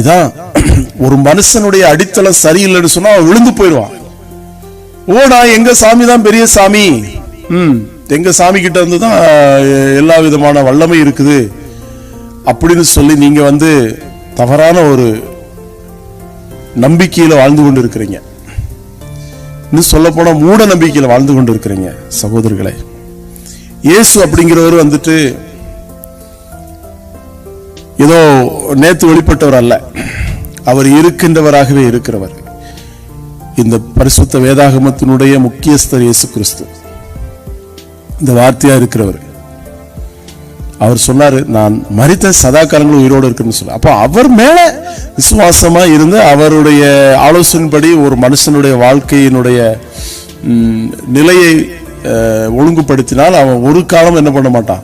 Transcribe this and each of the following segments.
இதான் ஒரு மனுஷனுடைய அடித்தளம் சரியில்லைன்னு சொன்னா அவன் விழுந்து போயிடுவான். ஓ நான் எங்க சாமி தான் பெரிய சாமி? ம் எங்க சாமி கிட்ட இருந்து தான் எல்லா விதமான வல்லமை இருக்குது. அப்படின்னு சொல்லி நீங்க வந்து தவறான ஒரு நம்பிக்கையில வாழ்ந்து கொண்டு இருக்கிறீங்க இன்னும் சொல்ல போனா மூட நம்பிக்கையில வாழ்ந்து கொண்டு இருக்கிறீங்க சகோதரர்களே. இயேசு அப்படிங்கிறவர் வந்துட்டு ஏதோ நேற்று வெளிப்பட்டவர் அல்ல. அவர் இருக்கின்றவராகவே இருக்கிறவர். இந்த பரிசுத்த வேதாகமத்தினுடைய முக்கியஸ்தர் இயேசு கிறிஸ்து. இந்த வார்த்தையா இருக்கிறவர். அவர் சொன்னாரு நான் மறித்த சதா காலங்களும் உயிரோடு இருக்குன்னு சொல்ல அப்போ அவர் மேல விசுவாசமா இருந்து அவருடைய ஆலோசனைப்படி ஒரு மனுஷனுடைய வாழ்க்கையினுடைய நிலையை ஒழுங்குபடுத்தினால் அவன் ஒரு காலம் என்ன பண்ண மாட்டான்?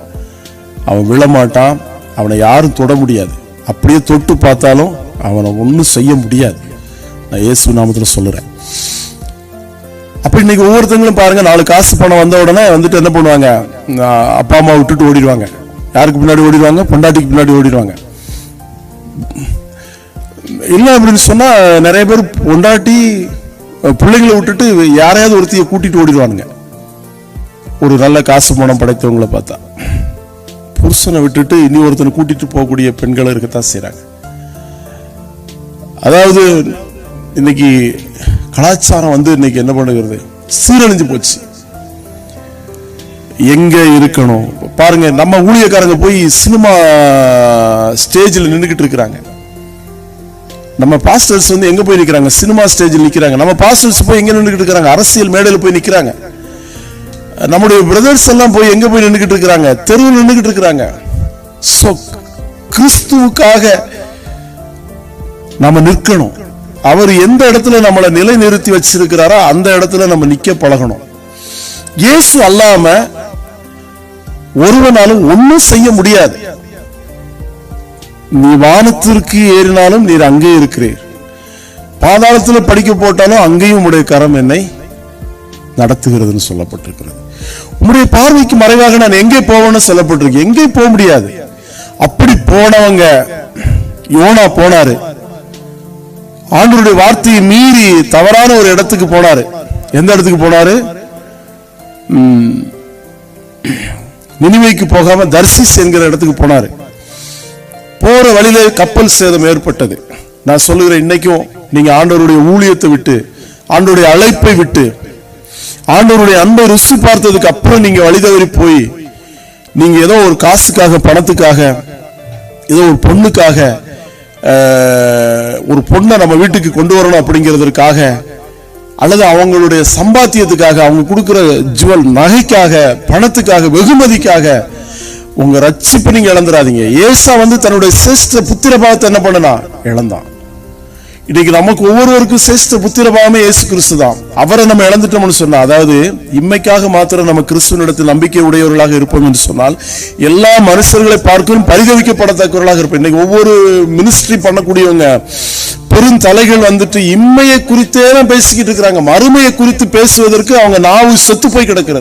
அவன் விழமாட்டான் அவனை யாரும் தொட முடியாது. அப்படியே தொட்டு பார்த்தாலும் அவனை ஒன்றும் செய்ய முடியாது. நான் இயேசு நாமத்தில் சொல்லுறேன். அப்படி இன்னைக்கு ஒவ்வொருத்தங்களும் பாருங்க நாலு காசு பணம் வந்த உடனே வந்துட்டு என்ன பண்ணுவாங்க? அப்பா அம்மா விட்டுட்டு ஓடிடுவாங்க. யாருக்கு பின்னாடி ஓடிடுவாங்க? பொண்டாட்டிக்கு பின்னாடி ஓடிடுவாங்க. இல்லை அப்படின்னு சொன்னால் நிறைய பேர் பொண்டாட்டி பிள்ளைங்களை விட்டுட்டு யாரையாவது ஒருத்தையை கூட்டிட்டு ஓடிடுவானுங்க. ஒரு நல்ல காசு பணம் படைத்தவங்களை பார்த்தா. புருஷனை விட்டுட்டு இனி ஒருத்தனை கூட்டிட்டு போகக்கூடிய பெண்களும் இருக்கத்தான் செய்கிறாங்க அதாவது இன்னைக்கு கலாச்சாரம் வந்து இன்னைக்கு என்ன பண்ணுகிறது? சீரழிஞ்சு போச்சு. எங்க இருக்கணும்? பாருங்க நம்ம ஊழியக்காரங்க போய் சினிமா ஸ்டேஜில் நின்றுக்கிட்டு இருக்கிறாங்க. நம்ம பாஸ்டர்ஸ் வந்து எங்க போய் நிற்கிறாங்க சினிமா ஸ்டேஜில் நிற்கிறாங்க நம்ம பாஸ்டர்ஸ் போய் எங்க நின்றுக்கிட்டு இருக்கிறாங்க? அரசியல் மேடையில் போய் நிற்கிறாங்க நம்முடைய பிரதர்ஸ் எல்லாம் போய் எங்க போய் நின்றுகிட்டு இருக்கிறாங்க? தெருவில் நின்றுகிட்டு இருக்கிறாங்க. சோ கிறிஸ்துவுக்காக நம்ம நிற்கணும். அவர் எந்த இடத்துல நம்மளை நிலை நிறுத்தி வச்சிருக்கிறாரோ அந்த இடத்துல நம்ம நிக்க பழகணும். இயேசு அல்லாம ஒருவனாலும் ஒண்ணும் செய்ய முடியாது. நீ வானத்திற்கு ஏறினாலும் நீர் அங்கே இருக்கிறீர். பாதாளத்தில் படிக்க போட்டாலும் அங்கேயும் உடைய கரம் என்னை நடத்துகிறதுன்னு சொல்லப்பட்டிருக்கிறது. உங்களுடைய பார்வைக்கு மறைவாக நான் எங்கே போவேன்னு சொல்லப்பட்டிருக்கு. எங்கே போக முடியாது. அப்படி போனவங்க யோனா போனாரு. ஆண்டவருடைய வார்த்தையை மீறி தவறான ஒரு இடத்துக்கு போனாரு. எந்த இடத்துக்கு போனாரு? நினைவைக்கு போகாம தர்சிஸ் என்கிற இடத்துக்கு போனாரு. போற வழியில கப்பல் சேதம் ஏற்பட்டது. நான் சொல்லுகிறேன் இன்னைக்கும் நீங்க ஆண்டவருடைய ஊழியத்தை விட்டு ஆண்டவருடைய அழைப்பை விட்டு ஆண்டவருடைய அன்பை ருசி பார்த்ததுக்கு அப்புறம் நீங்க வழி தவறி போய் நீங்க ஏதோ ஒரு காசுக்காக பணத்துக்காக ஏதோ ஒரு பொண்ணுக்காக ஒரு பொண்ணை நம்ம வீட்டுக்கு கொண்டு வரணும் அப்படிங்கிறதுக்காக அல்லது அவங்களுடைய சம்பாத்தியத்துக்காக அவங்க கொடுக்குற ஜுவல் நகைக்காக பணத்துக்காக வெகுமதிக்காக உங்க ரட்சிப்பு நீங்க இழந்துடாதீங்க. ஏசா வந்து தன்னுடைய சிஸ்ட புத்திர பாவத்தை என்ன பண்ணனா இழந்தான். இன்னைக்கு நமக்கு ஒவ்வொருவருக்கும் சிரேஷ்ட புத்திர இயேசு கிறிஸ்து தான். அவரை நம்ம இழந்துட்டோம்னு சொன்னா அதாவது இம்மைக்காக மாத்திரம் நம்ம கிறிஸ்துவனிடத்தில் நம்பிக்கை உடையவர்களாக இருப்போம் என்று சொன்னால் எல்லா மனுஷர்களை பார்க்கணும் பரிதவிக்கப்படத்தக்கவர்களாக இருப்போம். இன்னைக்கு ஒவ்வொரு மினிஸ்ட்ரி பண்ணக்கூடியவங்க பெருந்தலைகள் வந்துட்டு இம்மையை குறித்தே தான் பேசிக்கிட்டு இருக்கிறாங்க. மறுமையை குறித்து பேசுவதற்கு அவங்க நாவு செத்து போய் கிடக்கிறது.